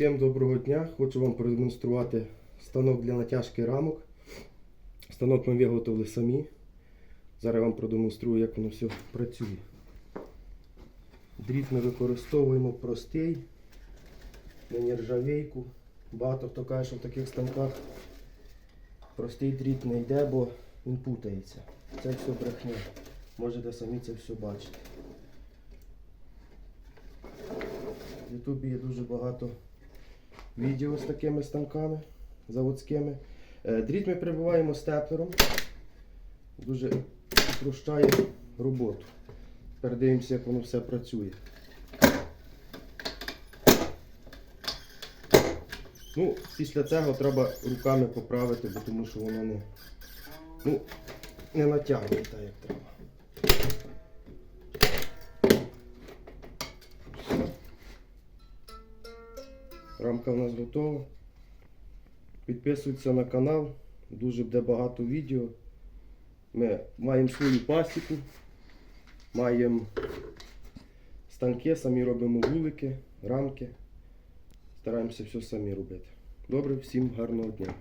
Всім доброго дня! Хочу вам продемонструвати станок для натяжки рамок. Станок ми виготовили самі. Зараз вам продемонструю, як воно все працює. Дріт ми використовуємо простий, не нержавейку. Багато хто каже, що в таких станках простий дріт не йде, бо він путається. Це все брехня. Можете самі це все бачити. В Ютубі є дуже багато відео з такими станками заводськими. Е, Дріт ми прибиваємо степлером. Дуже спрощає роботу. Тепер дивимося, як воно все працює. Ну, після цього треба руками поправити, бо тому що воно не, ну, не натягує так, як треба. Рамка в нас готова. Підписуйтеся на канал, дуже буде багато відео. Ми маємо свою пасіку, маємо станки, самі робимо вулики, рамки. Стараємося все самі робити. Добре, всім гарного дня.